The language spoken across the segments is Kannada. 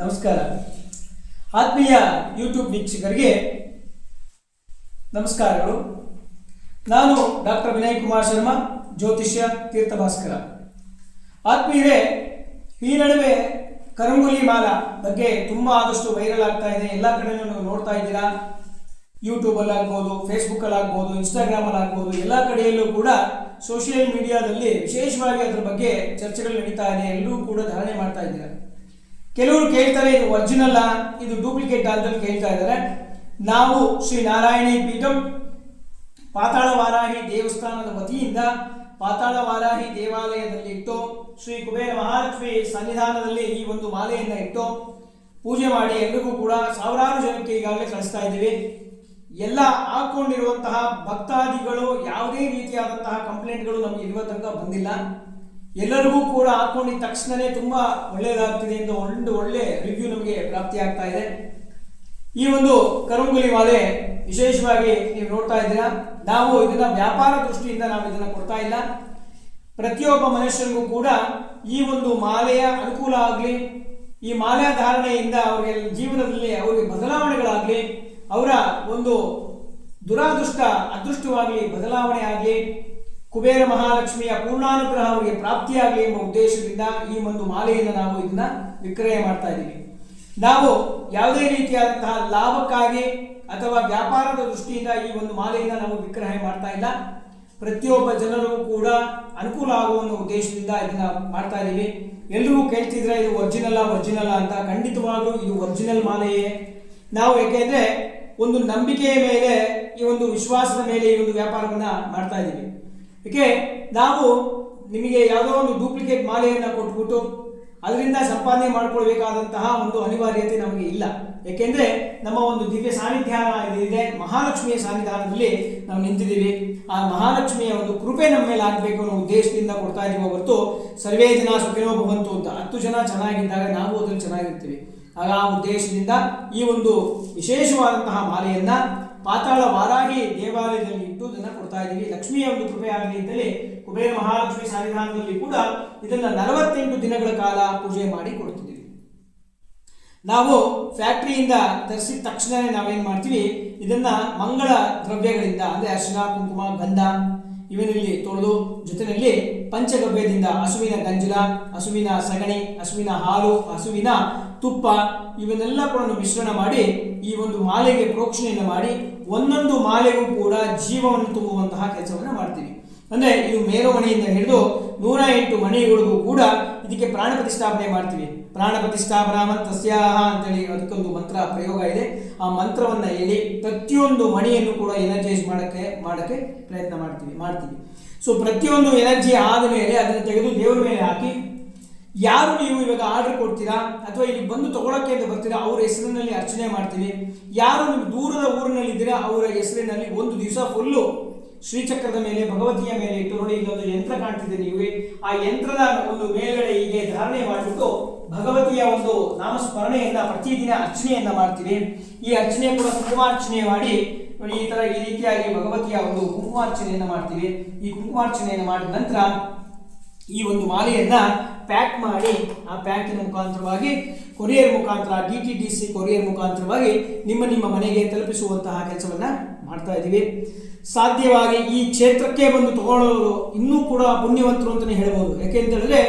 ನಮಸ್ಕಾರ. ಆತ್ಮೀಯ ಯೂಟ್ಯೂಬ್ ವೀಕ್ಷಕರಿಗೆ ನಮಸ್ಕಾರಗಳು. ನಾನು ಡಾಕ್ಟರ್ ವಿನಯ್ ಕುಮಾರ್ ಶರ್ಮಾ, ಜ್ಯೋತಿಷ್ಯ ತೀರ್ಥಭಾಸ್ಕರ. ಆತ್ಮೀಯರೇ, ಈ ನಡುವೆ ಕರಂಗುಲಿ ಮಾಲ ಬಗ್ಗೆ ತುಂಬ ಆದಷ್ಟು ವೈರಲ್ ಆಗ್ತಾ ಇದೆ. ಎಲ್ಲ ಕಡೆ ನೀವು ನೋಡ್ತಾ ಇದ್ದೀರಾ. ಯೂಟ್ಯೂಬಲ್ಲಿ ಆಗ್ಬೋದು ಫೇಸ್ಬುಕ್ಕಲ್ಲಿ ಆಗ್ಬೋದು ಇನ್ಸ್ಟಾಗ್ರಾಮಲ್ಲಿ ಆಗ್ಬೋದು, ಎಲ್ಲ ಕಡೆಯಲ್ಲೂ ಕೂಡ ಸೋಷಿಯಲ್ ಮೀಡಿಯಾದಲ್ಲಿ ವಿಶೇಷವಾಗಿ ಅದರ ಬಗ್ಗೆ ಚರ್ಚೆಗಳು ನಡೀತಾ ಇದೆ. ಎಲ್ಲರೂ ಕೂಡ ಧಾರಣೆ ಮಾಡ್ತಾ ಇದ್ದೀರಾ. ಕೆಲವರು ಕೇಳ್ತಾರೆ ಇದು ಒರಿಜಿನಲ್ ಇದು ಡೂಪ್ಲಿಕೇಟ್ ಅಂತ ಕೇಳ್ತಾ ಇದ್ದಾರೆ. ನಾವು ಶ್ರೀ ನಾರಾಯಣಿ ಪೀಠಂ ಪಾತಾಳ ವಾರಾಹಿ ದೇವಸ್ಥಾನದ ವತಿಯಿಂದ ಪಾತಾಳ ವಾರಾಹಿ ದೇವಾಲಯದಲ್ಲಿ ಇಟ್ಟು ಶ್ರೀ ಕುಬೇರ ಮಹಾಲಕ್ಷ್ಮಿ ಸನ್ನಿಧಾನದಲ್ಲಿ ಈ ಒಂದು ಮಾಲೆಯನ್ನು ಇಟ್ಟು ಪೂಜೆ ಮಾಡಿ ಎಲ್ಲರಿಗೂ ಕೂಡ ಸಾವಿರಾರು ಜನಕ್ಕೆ ಈಗಾಗಲೇ ಕಳಿಸ್ತಾ ಇದ್ದೀವಿ. ಎಲ್ಲ ಹಾಕೊಂಡಿರುವಂತಹ ಭಕ್ತಾದಿಗಳು ಯಾವುದೇ ರೀತಿಯಾದಂತಹ ಕಂಪ್ಲೇಂಟ್ಗಳು ನಮಗೆ ಇರುವ ತನಕ ಬಂದಿಲ್ಲ. ಎಲ್ಲರಿಗೂ ಕೂಡ ಹಾಕೊಂಡಿದ ತಕ್ಷಣನೇ ತುಂಬಾ ಒಳ್ಳೆಯದಾಗ್ತಿದೆ ಅಂತ ಒಂದು ಒಳ್ಳೆ ರಿವ್ಯೂ ನಮಗೆ ಪ್ರಾಪ್ತಿ ಆಗ್ತಾ ಇದೆ. ಈ ಒಂದು ಕರುಂಗುಲಿ ಮಾಲೆ ವಿಶೇಷವಾಗಿ ನೀವು ನೋಡ್ತಾ ಇದ್ದೀರಾ. ನಾವು ಇದನ್ನ ವ್ಯಾಪಾರ ದೃಷ್ಟಿಯಿಂದ ನಾವು ಇದನ್ನ ಕೊಡ್ತಾ ಇಲ್ಲ. ಪ್ರತಿಯೊಬ್ಬ ಮನುಷ್ಯರಿಗೂ ಕೂಡ ಈ ಒಂದು ಮಾಲೆಯ ಅನುಕೂಲ ಆಗಲಿ, ಈ ಮಾಲೆಯ ಧಾರಣೆಯಿಂದ ಅವರಿಗೆ ಜೀವನದಲ್ಲಿ ಅವರಿಗೆ ಬದಲಾವಣೆಗಳಾಗಲಿ, ಅವರ ಒಂದು ದುರಾದೃಷ್ಟ, ಅದೃಷ್ಟವಾಗಲಿ, ಬದಲಾವಣೆ ಆಗಲಿ ಕುಬೇರ ಮಹಾಲಕ್ಷ್ಮಿಯ ಪೂರ್ಣಾನುಗ್ರಹ ಅವರಿಗೆ ಪ್ರಾಪ್ತಿಯಾಗಲಿ ಎಂಬ ಉದ್ದೇಶದಿಂದ ಈ ಒಂದು ಮಾಲೆಯನ್ನು ನಾವು ಇದನ್ನ ವಿಕ್ರಯ ಮಾಡ್ತಾ ಇದ್ದೀವಿ. ನಾವು ಯಾವುದೇ ರೀತಿಯಾದಂತಹ ಲಾಭಕ್ಕಾಗಿ ಅಥವಾ ವ್ಯಾಪಾರದ ದೃಷ್ಟಿಯಿಂದ ಈ ಒಂದು ಮಾಲೆಯನ್ನು ನಾವು ವಿಕ್ರಯ ಮಾಡ್ತಾ ಇಲ್ಲ. ಪ್ರತಿಯೊಬ್ಬ ಜನರು ಕೂಡ ಅನುಕೂಲ ಆಗುವ ಉದ್ದೇಶದಿಂದ ಇದನ್ನ ಮಾಡ್ತಾ ಇದ್ದೀವಿ. ಎಲ್ಲರೂ ಕೇಳ್ತಿದ್ರೆ ಇದು ಒರಿಜಿನಲ್ ಒರಿಜಿನಲ್ ಅಂತ ಖಂಡಿತವಾಗ್ಲೂ ಇದು ಒರಿಜಿನಲ್ ಮಾಲೆಯೇ. ನಾವು ಯಾಕೆಂದ್ರೆ ಒಂದು ನಂಬಿಕೆಯ ಮೇಲೆ ಈ ಒಂದು ವಿಶ್ವಾಸದ ಮೇಲೆ ಈ ಒಂದು ವ್ಯಾಪಾರವನ್ನು ಮಾಡ್ತಾ ಇದ್ದೀವಿ. ಏಕೆ ನಾವು ನಿಮಗೆ ಯಾವುದೋ ಒಂದು ಡೂಪ್ಲಿಕೇಟ್ ಮಾಲೆಯನ್ನು ಕೊಟ್ಬಿಟ್ಟು ಅದರಿಂದ ಸಂಪಾದನೆ ಮಾಡ್ಕೊಳ್ಬೇಕಾದಂತಹ ಒಂದು ಅನಿವಾರ್ಯತೆ ನಮಗೆ ಇಲ್ಲ. ಏಕೆಂದರೆ ನಮ್ಮ ಒಂದು ದಿವ್ಯ ಸಾನ್ನಿಧ್ಯಾನ ಇದೆ ಮಹಾಲಕ್ಷ್ಮಿಯ ಸಾನ್ನಿಧಾನದಲ್ಲಿ ನಾವು ನಿಂತಿದ್ದೀವಿ. ಆ ಮಹಾಲಕ್ಷ್ಮಿಯ ಒಂದು ಕೃಪೆ ನಮ್ಮ ಮೇಲೆ ಆಗಬೇಕು ಅನ್ನೋ ಉದ್ದೇಶದಿಂದ ಕೊಡ್ತಾ ಇದೀವಿ ಹೊರತು ಸರ್ವೇ ಜನ ಸುಖಿನೋ ಭವಂತು ಅಂತ ಹತ್ತು ಜನ ಚೆನ್ನಾಗಿದ್ದಾಗ ನಾವು ಅದರಲ್ಲಿ ಚೆನ್ನಾಗಿರ್ತೀವಿ. ಆಗ ಆ ಉದ್ದೇಶದಿಂದ ಈ ಒಂದು ವಿಶೇಷವಾದಂತಹ ಮಾಲೆಯನ್ನ ಪಾತಾಳ ವಾರಾಗಿ ದೇವಾಲಯದಲ್ಲಿ ಇಟ್ಟು ಇದನ್ನ ಕೊಡ್ತಾ ಇದ್ದೀವಿ. ಲಕ್ಷ್ಮಿಯ ಒಂದು ಕೃಪೆ ಆಗಲಿ ಅಂತೇಳಿ ಕುಬೇರ ಮಹಾಲಕ್ಷ್ಮಿ ಸನ್ನಿಧಾನದಲ್ಲಿ ಕೂಡ ಇದನ್ನ ನಲವತ್ತೆಂಟು ದಿನಗಳ ಕಾಲ ಪೂಜೆ ಮಾಡಿ ಕೊಡ್ತಿದ್ದೀವಿ ನಾವು ಫ್ಯಾಕ್ಟ್ರಿಯಿಂದ ತರಿಸಿದ ತಕ್ಷಣವೇ ನಾವೇನು ಮಾಡ್ತೀವಿ? ಇದನ್ನ ಮಂಗಳ ದ್ರವ್ಯಗಳಿಂದ, ಅಂದ್ರೆ ಅರಿಶಿನ, ಕುಂಕುಮ, ಗಂಧ ಇವನಲ್ಲಿ ತೊಳೆದು ಜೊತೆಯಲ್ಲಿ ಪಂಚಗವ್ಯದಿಂದ ಹಸುವಿನ ಗಂಜಲ, ಹಸುವಿನ ಸಗಣಿ, ಹಸುವಿನ ಹಾಲು, ಹಸುವಿನ ತುಪ್ಪ ಇವನ್ನೆಲ್ಲ ಕೂಡ ಮಿಶ್ರಣ ಮಾಡಿ ಈ ಒಂದು ಮಾಲೆಗೆ ಪ್ರೋಕ್ಷಣೆಯನ್ನು ಮಾಡಿ ಒಂದೊಂದು ಮಾಲೆಗೂ ಕೂಡ ಜೀವವನ್ನು ತುಂಬುವಂತಹ ಕೆಲಸವನ್ನು ಮಾಡ್ತೀವಿ. ಅಂದ್ರೆ ಇದು ಮೇಲುಮಣಿಯಿಂದ ಹಿಡಿದು ನೂರ ಎಂಟು ಮಣಿಗಳಿಗೂ ಕೂಡ ಇದಕ್ಕೆ ಪ್ರಾಣ ಪ್ರತಿಷ್ಠಾಪನೆ ಮಾಡ್ತೀವಿ. ಪ್ರಾಣ ಪ್ರತಿಷ್ಠಾಪನಾ ತಸ್ಯಾಹ ಅಂತೇಳಿ ಅದಕ್ಕೊಂದು ಮಂತ್ರ ಪ್ರಯೋಗ ಇದೆ. ಆ ಮಂತ್ರವನ್ನು ಹೇಳಿ ಪ್ರತಿಯೊಂದು ಮಣಿಯನ್ನು ಕೂಡ ಎನರ್ಜೈಸ್ ಮಾಡೋಕ್ಕೆ ಮಾಡೋಕ್ಕೆ ಪ್ರಯತ್ನ ಮಾಡ್ತೀವಿ ಮಾಡ್ತೀವಿ. ಸೊ ಪ್ರತಿಯೊಂದು ಎನರ್ಜಿ ಆದ ಮೇಲೆ ಅದನ್ನು ತೆಗೆದು ದೇವರ ಮೇಲೆ ಹಾಕಿ, ಯಾರು ನೀವು ಇವಾಗ ಆರ್ಡರ್ ಕೊಡ್ತೀರಾ ಅಥವಾ ಇಲ್ಲಿ ಬಂದು ತಗೊಳಕ್ಕೆ ಅಂತ ಬರ್ತೀರಾ, ಅವ್ರ ಹೆಸರಿನಲ್ಲಿ ಅರ್ಚನೆ ಮಾಡ್ತೀವಿ. ಯಾರು ನೀವು ದೂರದ ಊರಿನಲ್ಲಿ ಇದ್ದೀರಾ, ಅವರ ಹೆಸರಿನಲ್ಲಿ ಒಂದು ದಿವಸ ಫುಲ್ಲು ಶ್ರೀಚಕ್ರದ ಮೇಲೆ, ಭಗವತಿಯ ಮೇಲೆ ಇಟ್ಟು ನೋಡಿ ಇಲ್ಲೊಂದು ಯಂತ್ರ ಕಾಣ್ತಿದೆ ನೀವು. ಆ ಯಂತ್ರದ ಒಂದು ಮೇಲ್ಗಡೆ ಹೀಗೆ ಧಾರಣೆ ಮಾಡಿಬಿಟ್ಟು ಭಗವತಿಯ ಒಂದು ನಾಮಸ್ಮರಣೆಯನ್ನ ಪ್ರತಿದಿನ ಅರ್ಚನೆಯನ್ನ ಮಾಡ್ತೀವಿ. ಈ ಅರ್ಚನೆ ಕೂಡ ಕುಂಕುಮಾರ್ಚನೆ ಮಾಡಿ, ನೋಡಿ ಈ ತರ ಈ ರೀತಿಯಾಗಿ ಭಗವತಿಯ ಒಂದು ಕುಂಕುಮಾರ್ಚನೆಯನ್ನ ಮಾಡ್ತೀವಿ. ಈ ಕುಂಕುಮಾರ್ಚನೆಯನ್ನು ಮಾಡಿದ ನಂತರ ಈ ಒಂದು ಮಾಲೆಯನ್ನ ಪ್ಯಾಕ್ ಮಾಡಿ, ಆ ಪ್ಯಾಕಿನ ಮುಖಾಂತರವಾಗಿ ಕೊರಿಯರ್ ಮುಖಾಂತರ, D T D C courier ಮುಖಾಂತರವಾಗಿ ನಿಮ್ಮ ನಿಮ್ಮ ಮನೆಗೆ ತಲುಪಿಸುವಂತಹ ಕೆಲಸವನ್ನ ಮಾಡ್ತಾ ಇದ್ದೀವಿ. ಸಾಧ್ಯವಾಗಿ ಈ ಕ್ಷೇತ್ರಕ್ಕೆ ಬಂದು ತಗೊಳ್ಳೋರು ಇನ್ನೂ ಕೂಡ ಪುಣ್ಯವಂತರು ಅಂತಲೇ ಹೇಳ್ಬೋದು. ಯಾಕೆಂತ ಹೇಳಿದ್ರೆ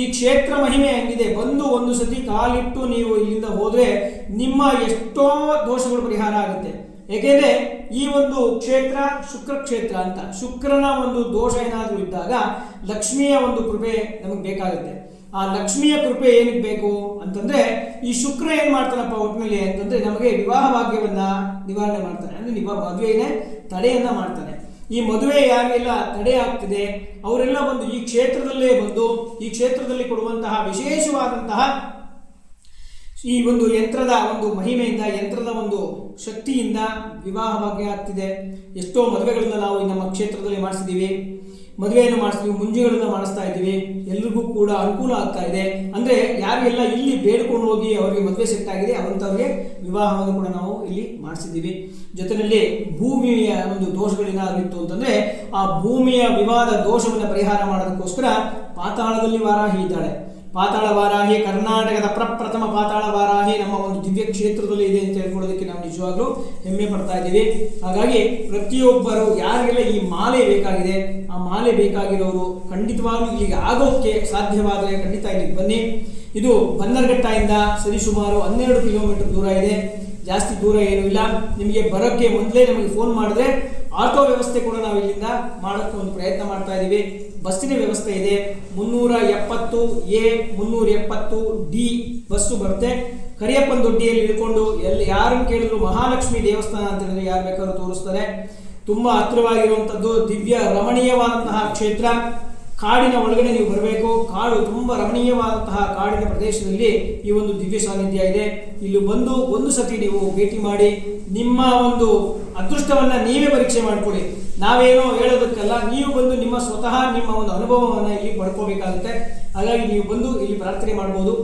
ಈ ಕ್ಷೇತ್ರ ಮಹಿಮೆ ಹೆಂಗಿದೆ? ಬಂದು ಒಂದು ಸತಿ ಕಾಲಿಟ್ಟು ನೀವು ಇಲ್ಲಿಂದ ಹೋದ್ರೆ ನಿಮ್ಮ ಎಷ್ಟೋ ದೋಷಗಳು ಪರಿಹಾರ ಆಗುತ್ತೆ. ಏಕೆಂದರೆ ಈ ಒಂದು ಕ್ಷೇತ್ರ ಶುಕ್ರ ಕ್ಷೇತ್ರ ಅಂತ, ಶುಕ್ರನ ಒಂದು ದೋಷ ಏನಾದರೂ ಇದ್ದಾಗ ಲಕ್ಷ್ಮಿಯ ಒಂದು ಕೃಪೆ ನಮಗೆ ಬೇಕಾಗುತ್ತೆ. ಆ ಲಕ್ಷ್ಮಿಯ ಕೃಪೆ ಏನಕ್ಕೆ ಬೇಕು ಅಂತಂದ್ರೆ ಈ ಶುಕ್ರ ಏನ್ ಮಾಡ್ತಾನಪ್ಪ ಒಟ್ಟಿನಲ್ಲಿ ಅಂತಂದ್ರೆ ನಮಗೆ ವಿವಾಹ ಭಾಗ್ಯವನ್ನ ನಿವಾರಣೆ ಮಾಡ್ತಾನೆ. ಅಂದ್ರೆ ನಿವಾ ಮದುವೆಯೇ ತಡೆಯನ್ನ ಮಾಡ್ತಾನೆ. ಈ ಮದುವೆ ಯಾರಿಗೆಲ್ಲ ತಡೆ ಆಗ್ತಿದೆ, ಅವರೆಲ್ಲ ಬಂದು ಈ ಕ್ಷೇತ್ರದಲ್ಲೇ ಬಂದು, ಈ ಕ್ಷೇತ್ರದಲ್ಲಿ ಕೊಡುವಂತಹ ವಿಶೇಷವಾದಂತಹ ಈ ಒಂದು ಯಂತ್ರದ ಒಂದು ಮಹಿಮೆಯಿಂದ, ಯಂತ್ರದ ಒಂದು ಶಕ್ತಿಯಿಂದ ವಿವಾಹವಾಗಿ ಆಗ್ತಿದೆ. ಎಷ್ಟೋ ಮದುವೆಗಳನ್ನ ನಾವು ನಮ್ಮ ಕ್ಷೇತ್ರದಲ್ಲಿ ಮಾಡಿಸಿದ್ದೀವಿ. ಮದುವೆಯನ್ನು ಮಾಡಿಸ್ತೀವಿ, ಮುಂಜಿಗಳನ್ನು ಮಾಡಿಸ್ತಾ ಇದ್ದೀವಿ, ಎಲ್ರಿಗೂ ಕೂಡ ಅನುಕೂಲ ಆಗ್ತಾ ಇದೆ. ಅಂದ್ರೆ ಯಾರಿಗೆಲ್ಲ ಇಲ್ಲಿ ಬೇಡ್ಕೊಂಡು ಹೋಗಿ ಅವರಿಗೆ ಮದುವೆ ಸೆಟ್ ಆಗಿದೆ ಅವಂತವ್ರಿಗೆ ವಿವಾಹವನ್ನು ಕೂಡ ನಾವು ಇಲ್ಲಿ ಮಾಡಿಸಿದ್ದೀವಿ. ಜೊತೆಯಲ್ಲಿ ಭೂಮಿಯ ಒಂದು ದೋಷಗಳೇನಾಗಿತ್ತು ಅಂತಂದ್ರೆ, ಆ ಭೂಮಿಯ ವಿವಾದ ದೋಷವನ್ನು ಪರಿಹಾರ ಮಾಡೋದಕ್ಕೋಸ್ಕರ ಪಾತಾಳದಲ್ಲಿ ವಾರಾಹಿ ಇದ್ದಾಳೆ. ಪಾತಾಳ ವಾರಾಹಿ ಕರ್ನಾಟಕದ ಪ್ರಪ್ರಥಮ ಪಾತಾಳ ವಾರಾಹಿ ನಮ್ಮ ಒಂದು ದಿವ್ಯ ಕ್ಷೇತ್ರದಲ್ಲಿ ಇದೆ ಅಂತ ಹೇಳ್ಕೊಳ್ಳೋದಕ್ಕೆ ನಾವು ನಿಜವಾಗ್ಲೂ ಹೆಮ್ಮೆ ಪಡ್ತಾ ಇದ್ದೀವಿ. ಹಾಗಾಗಿ ಪ್ರತಿಯೊಬ್ಬರು ಯಾರಿಗೆಲ್ಲ ಈ ಮಾಲೆ ಬೇಕಾಗಿದೆ, ಆ ಮಾಲೆ ಬೇಕಾಗಿರೋರು ಖಂಡಿತವಾಗ್ಲೂ ಇಲ್ಲಿಗೆ ಆಗೋಕ್ಕೆ ಸಾಧ್ಯವಾದರೆ ಖಂಡಿತ ಇಲ್ಲಿಗೆ ಬನ್ನಿ. ಇದು ಬನ್ನರ್ಘಟ್ಟದಿಂದ ಸರಿಸುಮಾರು ಹನ್ನೆರಡು ಕಿಲೋಮೀಟರ್ ದೂರ ಇದೆ. ಜಾಸ್ತಿ ದೂರ ಏನೂ ಇಲ್ಲ. ನಿಮಗೆ ಬರೋಕ್ಕೆ ಮೊದಲೇ ನಮಗೆ ಫೋನ್ ಮಾಡಿದ್ರೆ ಆಟೋ ವ್ಯವಸ್ಥೆ ಕೂಡ ನಾವು ಇಲ್ಲಿಂದ ಮಾಡೋಕ್ಕೆ ಒಂದು ಪ್ರಯತ್ನ ಮಾಡ್ತಾ ಇದ್ದೀವಿ. ಬಸ್ಸಿನ ವ್ಯವಸ್ಥೆ ಇದೆ. ಮುನ್ನೂರ ಎಪ್ಪತ್ತು ಎ, ಮುನ್ನೂರ ಎಪ್ಪತ್ತು ಡಿ ಬಸ್ಸು ಬರುತ್ತೆ. ಕರಿಯಪ್ಪನ ದೊಡ್ಡಿಯಲ್ಲಿ ಇಳ್ಕೊಂಡು ಎಲ್ಲಿ ಯಾರನ್ನು ಕೇಳಿದ್ರು ಮಹಾಲಕ್ಷ್ಮಿ ದೇವಸ್ಥಾನ ಅಂತ ಹೇಳಿದ್ರೆ ಯಾರು ಬೇಕಾದ್ರೂ ತೋರಿಸ್ತಾರೆ. ತುಂಬ ಹತ್ತಿರವಾಗಿರುವಂಥದ್ದು ದಿವ್ಯ ರಮಣೀಯವಾದಂತಹ ಕ್ಷೇತ್ರ. ಕಾಡಿನ ಒಳಗಡೆ ನೀವು ಬರಬೇಕು. ಕಾಡು ತುಂಬ ರಮಣೀಯವಾದಂತಹ ಕಾಡಿನ ಪ್ರದೇಶದಲ್ಲಿ ಈ ಒಂದು ದಿವ್ಯ ಸಾನ್ನಿಧ್ಯ ಇದೆ. ಇಲ್ಲಿ ಬಂದು ಒಂದು ಸತಿ ನೀವು ಭೇಟಿ ಮಾಡಿ, ನಿಮ್ಮ ಒಂದು ಅದೃಷ್ಟವನ್ನು ನೀವೇ ಪರೀಕ್ಷೆ ಮಾಡಿಕೊಳ್ಳಿ. ನಾವೇನೋ ಹೇಳೋದಕ್ಕಲ್ಲ, ನೀವು ಬಂದು ನಿಮ್ಮ ಸ್ವತಃ ನಿಮ್ಮ ಒಂದು ಅನುಭವವನ್ನು ಇಲ್ಲಿ ಪಡ್ಕೋಬೇಕಾಗುತ್ತೆ. ಹಾಗಾಗಿ ನೀವು ಬಂದು ಇಲ್ಲಿ ಪ್ರಾರ್ಥನೆ ಮಾಡ್ಬೋದು.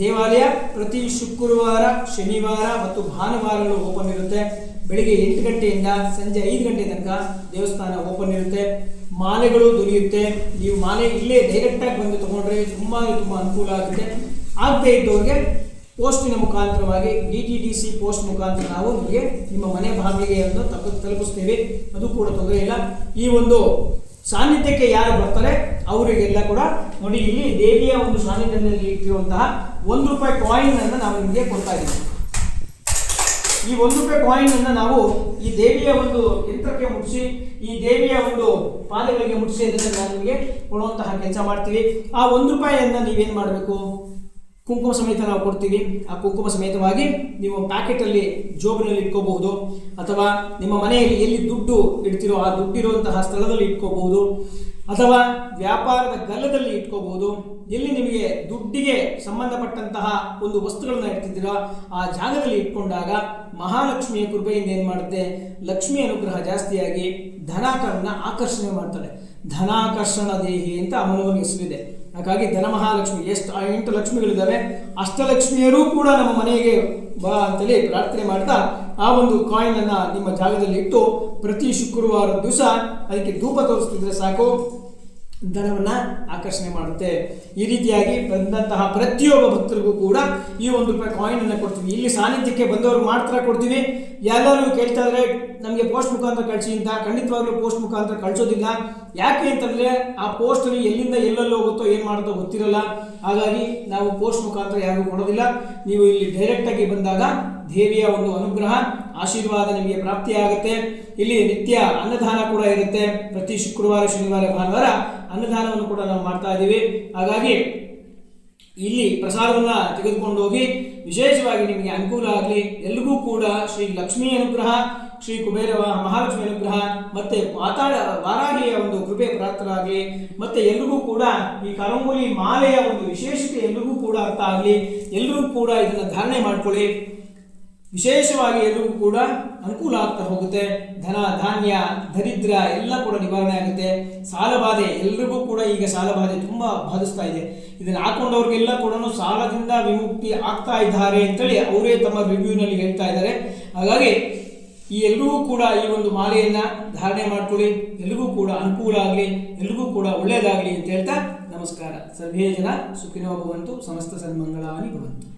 ದೇವಾಲಯ ಪ್ರತಿ ಶುಕ್ರವಾರ, ಶನಿವಾರ ಮತ್ತು ಭಾನುವಾರಗಳು ಓಪನ್ ಇರುತ್ತೆ. ಬೆಳಿಗ್ಗೆ ಎಂಟು ಗಂಟೆಯಿಂದ ಸಂಜೆ ಐದು ಗಂಟೆ ತನಕ ದೇವಸ್ಥಾನ ಓಪನ್ ಇರುತ್ತೆ. ಮಾಲೆಗಳು ದೊರೆಯುತ್ತೆ. ನೀವು ಮಾಲೆ ಇಲ್ಲೇ ಡೈರೆಕ್ಟಾಗಿ ಬಂದು ತೊಗೊಂಡ್ರೆ ತುಂಬ ತುಂಬ ಅನುಕೂಲ ಆಗುತ್ತೆ. ಆಗದೆ ಇದ್ದವ್ರಿಗೆ ಪೋಸ್ಟಿನ ಮುಖಾಂತರವಾಗಿ D T D C post ಮುಖಾಂತರ ನಾವು ನಿಮಗೆ ನಿಮ್ಮ ಮನೆ ಬಾಗಿಲಿಗೆಯನ್ನು ತಪ್ಪ ತಲುಪ, ತಲುಪಿಸ್ತೇವೆ. ಅದು ಕೂಡ ತೊಂದರೆ ಇಲ್ಲ. ಈ ಒಂದು ಸಾನ್ನಿಧ್ಯಕ್ಕೆ ಯಾರು ಬರ್ತಾರೆ, ಅವರಿಗೆಲ್ಲ ಕೂಡ ನೋಡಿ, ಇಲ್ಲಿ ದೇವಿಯ ಒಂದು ಸಾನ್ನಿಧ್ಯದಲ್ಲಿ ಇಟ್ಟಿರುವಂತಹ ಒಂದು ರೂಪಾಯಿ ಕಾಯಿನ್ ಅನ್ನು ನಾವು ನಿಮಗೆ ಕೊಡ್ತಾ ಇದ್ದೀವಿ. ಈ ಒಂದು ರೂಪಾಯಿ ಕಾಯಿನ್ ಅನ್ನ ನಾವು ಈ ದೇವಿಯ ಒಂದು ಯಂತ್ರಕ್ಕೆ ಮುಟ್ಟಿಸಿ ಈ ದೇವಿಯ ಒಂದು ಪಾದಗಳಿಗೆ ಮುಟ್ಟಿಸಿ ಅದನ್ನು ನಾವು ನಿಮಗೆ ಕೊಡುವಂತಹ ಕೆಲಸ ಮಾಡ್ತೀವಿ. ಆ ಒಂದು ರೂಪಾಯಿಯನ್ನ ನೀವೇನು ಮಾಡಬೇಕು? ಕುಂಕುಮ ಸಮೇತ ನಾವು ಕೊಡ್ತೀವಿ. ಆ ಕುಂಕುಮ ಸಮೇತವಾಗಿ ನೀವು ಪ್ಯಾಕೆಟಲ್ಲಿ ಜೋಬಿನಲ್ಲಿ ಇಟ್ಕೋಬಹುದು. ಅಥವಾ ನಿಮ್ಮ ಮನೆಯಲ್ಲಿ ಎಲ್ಲಿ ದುಡ್ಡು ಇಡ್ತಿರೋ ಆ ದುಡ್ಡಿರುವಂತಹ ಸ್ಥಳದಲ್ಲಿ ಇಟ್ಕೋಬಹುದು. ಅಥವಾ ವ್ಯಾಪಾರದ ಗಲ್ಲದಲ್ಲಿ ಇಟ್ಕೋಬಹುದು. ಎಲ್ಲಿ ನಿಮಗೆ ದುಡ್ಡಿಗೆ ಸಂಬಂಧಪಟ್ಟಂತಹ ಒಂದು ವಸ್ತುಗಳನ್ನು ಇಡ್ತಿದ್ದೀರೋ ಆ ಜಾಗದಲ್ಲಿ ಇಟ್ಕೊಂಡಾಗ ಮಹಾಲಕ್ಷ್ಮಿಯ ಕೃಪೆಯಿಂದ ಏನು ಮಾಡುತ್ತೆ? ಲಕ್ಷ್ಮಿ ಅನುಗ್ರಹ ಜಾಸ್ತಿಯಾಗಿ ಧನಾಕರನ್ನ ಆಕರ್ಷಣೆ ಮಾಡ್ತಾಳೆ ಧನಾಕರ್ಷಣ ದೇಹಿ ಅಂತ ಅಮ್ಮನವರಿಗೆ ಹೆಸರಿದೆ ಹಾಗಾಗಿ ಧನಮಹಾಲಕ್ಷ್ಮಿ, ಎಷ್ಟು ಎಂಟು ಲಕ್ಷ್ಮಿಗಳಿದ್ದಾವೆ, ಅಷ್ಟಲಕ್ಷ್ಮಿಯರೂ ಕೂಡ ನಮ್ಮ ಮನೆಗೆ ಬಾ ಅಂತೇಳಿ ಪ್ರಾರ್ಥನೆ ಮಾಡ್ತಾ ಆ ಒಂದು ಕಾಯಿನ್ ನಿಮ್ಮ ಜಾಗದಲ್ಲಿ ಇಟ್ಟು ಪ್ರತಿ ಶುಕ್ರವಾರ ದಿವಸ ಅದಕ್ಕೆ ಧೂಪ ತೋರಿಸ್ತಿದ್ರೆ ಸಾಕು. ಧನವನ್ನ ಆಕರ್ಷಣೆ ಮಾಡುತ್ತೆ. ಈ ರೀತಿಯಾಗಿ ಬಂದಂತಹ ಪ್ರತಿಯೊಬ್ಬ ಭಕ್ತರಿಗೂ ಕೂಡ ಈ ಒಂದು ರೂಪಾಯಿ ಕಾಯಿನ್ ಅನ್ನ ಕೊಡ್ತೀವಿ. ಇಲ್ಲಿ ಸಾನ್ನಿಧ್ಯಕ್ಕೆ ಬಂದವರು ಮಾತ್ರ ಕೊಡ್ತೀವಿ. ಎಲ್ಲರೂ ಕೇಳ್ತಾ ಇದ್ರೆ ನಮಗೆ ಪೋಸ್ಟ್ ಮುಖಾಂತರ ಕಳಿಸಿ ಅಂತ, ಖಂಡಿತವಾಗ್ಲೂ ಪೋಸ್ಟ್ ಮುಖಾಂತರ ಕಳಿಸೋದಿಲ್ಲ. ಯಾಕೆ ಅಂತಂದ್ರೆ ಆ ಪೋಸ್ಟ್ ಅಲ್ಲಿ ಎಲ್ಲಿಂದ ಎಲ್ಲೆಲ್ಲಿ ಹೋಗುತ್ತೋ ಏನು ಮಾಡುತ್ತೋ ಗೊತ್ತಿರಲ್ಲ. ಹಾಗಾಗಿ ನಾವು ಪೋಸ್ಟ್ ಮುಖಾಂತರ ಯಾರಿಗೂ ಕೊಡೋದಿಲ್ಲ. ನೀವು ಇಲ್ಲಿ ಡೈರೆಕ್ಟ್ ಆಗಿ ಬಂದಾಗ ದೇವಿಯ ಒಂದು ಅನುಗ್ರಹ ಆಶೀರ್ವಾದ ನಿಮಗೆ ಪ್ರಾಪ್ತಿಯಾಗುತ್ತೆ. ಇಲ್ಲಿ ನಿತ್ಯ ಅನ್ನದಾನ ಕೂಡ ಇರುತ್ತೆ. ಪ್ರತಿ ಶುಕ್ರವಾರ, ಶನಿವಾರ, ಭಾನುವಾರ ಅನ್ನದಾನವನ್ನು ಕೂಡ ನಾವು ಮಾಡ್ತಾ ಇದ್ದೀವಿ. ಹಾಗಾಗಿ ಇಲ್ಲಿ ಪ್ರಸಾದವನ್ನು ತೆಗೆದುಕೊಂಡು ಹೋಗಿ ವಿಶೇಷವಾಗಿ ನಿಮಗೆ ಅನುಕೂಲ ಆಗಲಿ. ಎಲ್ರಿಗೂ ಕೂಡ ಶ್ರೀ ಲಕ್ಷ್ಮೀ ಅನುಗ್ರಹ, ಶ್ರೀ ಕುಬೇರ ಮಹಾಲಕ್ಷ್ಮಿ ಅನುಗ್ರಹ, ಮತ್ತೆ ವಾತಾಳ ವಾರಾಹಿಯ ಒಂದು ಕೃಪೆ ಪ್ರಾಪ್ತರಾಗಲಿ. ಮತ್ತೆ ಎಲ್ರಿಗೂ ಕೂಡ ಈ ಕರಂಗುಲಿ ಮಾಲೆಯ ಒಂದು ವಿಶೇಷತೆ ಎಲ್ರಿಗೂ ಕೂಡ ಅರ್ಥ ಆಗಲಿ. ಎಲ್ಲರೂ ಕೂಡ ಇದನ್ನು ಧಾರಣೆ ಮಾಡ್ಕೊಳ್ಳಿ. ವಿಶೇಷವಾಗಿ ಎಲ್ಲರಿಗೂ ಕೂಡ ಅನುಕೂಲ ಆಗ್ತಾ ಹೋಗುತ್ತೆ. ಧನ, ಧಾನ್ಯ, ದರಿದ್ರ ಎಲ್ಲ ಕೂಡ ನಿವಾರಣೆ ಆಗುತ್ತೆ. ಸಾಲಬಾಧೆ ಎಲ್ರಿಗೂ ಕೂಡ ಈಗ ಸಾಲಬಾಧೆ ತುಂಬ ಬಾಧಿಸ್ತಾ ಇದೆ. ಇದನ್ನು ಹಾಕೊಂಡವ್ರಿಗೆಲ್ಲ ಕೂಡ ಸಾಲದಿಂದ ವಿಮುಕ್ತಿ ಆಗ್ತಾ ಇದ್ದಾರೆ ಅಂತೇಳಿ ಅವರೇ ತಮ್ಮ ರಿವ್ಯೂನಲ್ಲಿ ಹೇಳ್ತಾ ಇದ್ದಾರೆ. ಹಾಗಾಗಿ ಈ ಎಲ್ರಿಗೂ ಕೂಡ ಈ ಒಂದು ಮಾಲೆಯನ್ನು ಧಾರಣೆ ಮಾಡ್ಕೊಳ್ಳಿ. ಎಲ್ರಿಗೂ ಕೂಡ ಅನುಕೂಲ ಆಗಲಿ, ಎಲ್ರಿಗೂ ಕೂಡ ಒಳ್ಳೆಯದಾಗಲಿ ಅಂತ ಹೇಳ್ತಾ ನಮಸ್ಕಾರ. ಸರ್ವೇ ಜನ ಸುಖಿನೋ ಭವಂತು, ಸಮಸ್ತ ಸನ್ಮಂಗಳಾನಿ ಭವಂತು.